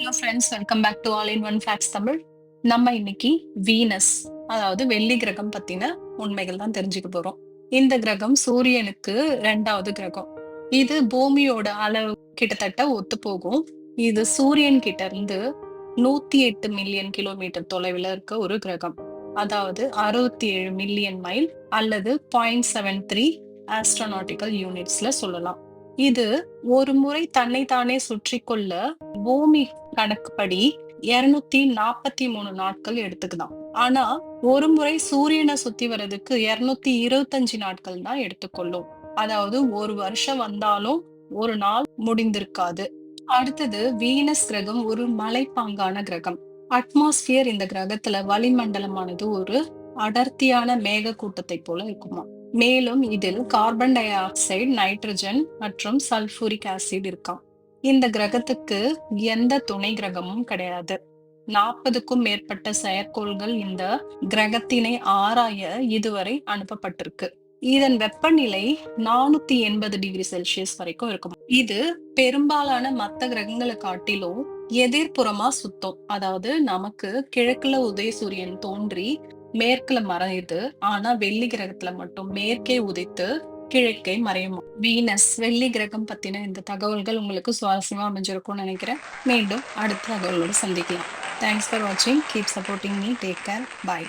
Hello friends welcome back to all in one facts Tamil நம்ம இன்னைக்கு Venus அதாவது வெள்ளி கிரகம் பத்தின உண்மைகள் தான் தெரிஞ்சுக்க போறோம். இந்த கிரகம் சூரியனுக்கு ரெண்டாவது கிரகம். இது பூமியோட அளவு கிட்டத்தட்ட ஒத்து போகும் இது சூரியன் கிட்ட இருந்து நூத்தி எட்டு மில்லியன் கிலோமீட்டர் தொலைவில் இருக்க ஒரு கிரகம். அதாவது அறுபத்தி ஏழு மில்லியன் மைல் அல்லது பாயிண்ட் செவன் த்ரீ ஆஸ்ட்ரோநாட்டிக்கல் யூனிட்ஸ்ல சொல்லலாம். இது ஒரு முறை தன்னைத்தானே சுற்றி கொள்ள பூமி கணக்குப்படி இருநூத்தி நாற்பத்தி மூணு நாட்கள் எடுத்துக்குதான். ஆனா ஒரு முறை சூரியனை சுத்தி வர்றதுக்கு இருநூத்தி இருபத்தஞ்சு நாட்கள் தான் எடுத்துக்கொள்ளும். அதாவது ஒரு வருஷம் வந்தாலும் ஒரு நாள் முடிந்திருக்காது. அடுத்தது வீனஸ் கிரகம் ஒரு மலைப்பாங்கான கிரகம். அட்மாஸ்பியர் இந்த கிரகத்துல வளிமண்டலமானது ஒரு அடர்த்தியான மேக கூட்டத்தை போல இருக்குமா மேலும் இதில் கார்பன் டை ஆக்சைடு நைட்ரஜன் மற்றும் சல்பூரிக் ஆசிட் இருக்காம். இந்த கிரகத்துக்கு எந்த துணை கிரகமும் கிடையாது. நாற்பதுக்கும் மேற்பட்ட செயற்கோள்கள் இந்த கிரகத்தினை ஆராய இதுவரை அனுப்பப்பட்டிருக்கு. இதன் வெப்பநிலை நானூத்தி எண்பது டிகிரி செல்சியஸ் வரைக்கும் இருக்கும். இது பெரும்பாலான மத்த கிரகங்களை காட்டிலும் எதிர்ப்புறமா சுத்தம். அதாவது நமக்கு கிழக்குல உதய சூரியன் தோன்றி மேற்குல மறையுது. ஆனா வெள்ளி கிரகத்துல மட்டும் மேற்கே உதித்து கிழக்கே மறையுமா? வீனஸ் வெள்ளி கிரகம் பத்தின இந்த தகவல்கள் உங்களுக்கு சுவாரஸ்யமா அமைஞ்சிருக்கும்னு நினைக்கிறேன். மீண்டும் அடுத்த தகவலோடு சந்திக்கலாம். தேங்க்ஸ் ஃபார் வாட்சிங் keep supporting me take care bye